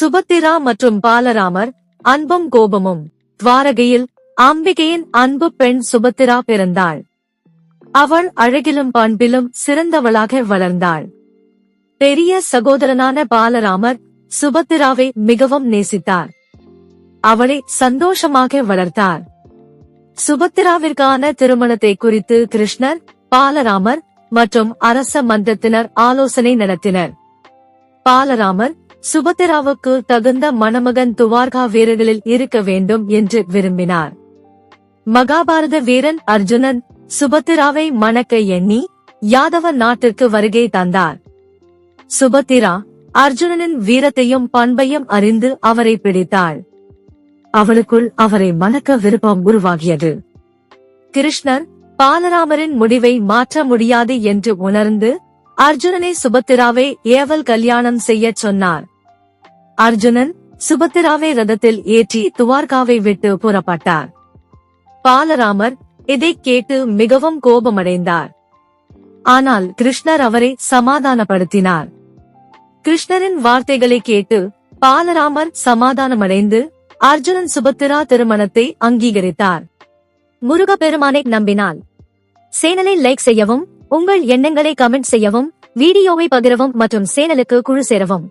சுபத்திரா மற்றும் பாலராமர் அன்பும் கோபமும். துவாரகையில் அம்பிகையின் அன்பு பெண் சுபத்திரா பிறந்தாள். அவள் அழகிலும் பண்பிலும் சிறந்தவளாக வளர்ந்தாள். பெரிய சகோதரனான பாலராமர் சுபத்திராவை மிகவும் நேசித்தார். அவளை சந்தோஷமாக வளர்த்தார். சுபத்திராவிற்கான திருமணத்தை குறித்து கிருஷ்ணர் பாலராமர் மற்றும் அரச மன்றத்தினர் ஆலோசனை நடத்தினர். பாலராமர் சுபத்திராவுக்கு தகுந்த மணமகன் துவார்கா வீரர்களில் இருக்க வேண்டும் என்று விரும்பினார். மகாபாரத வீரன் அர்ஜுனன் சுபத்திராவை மணக்க எண்ணி யாதவ நாட்டிற்கு வருகை தந்தார். சுபத்திரா அர்ஜுனனின் வீரத்தையும் பண்பையும் அறிந்து அவரை பிடித்தாள். அவளுக்குள் அவரை மணக்க விருப்பம் உருவாகியது. கிருஷ்ணர் பாலராமரின் முடிவை மாற்ற முடியாது என்று உணர்ந்து அர்ஜுனனை சுபத்திராவை ஏவல் கல்யாணம் செய்யச் சொன்னார். அர்ஜுனன் சுபத்திராவை ரதத்தில் ஏற்றி துவார்காவை விட்டு புறப்பட்டார். பாலராமர் இதைக் கேட்டு மிகவும் கோபமடைந்தார். ஆனால் கிருஷ்ணர் அவரை சமாதானப்படுத்தினார். கிருஷ்ணரின் வார்த்தைகளை கேட்டு பாலராமர் சமாதானமடைந்து அர்ஜுனன் சுபத்திரா திருமணத்தை அங்கீகரித்தார். முருகப்பெருமானை நம்பினால். சேனலை லைக் செய்யவும் உங்கள் எண்ணங்களை கமெண்ட் செய்யவும் வீடியோவை பகிரவும் மற்றும் சேனலுக்கு குழு சேரவும்.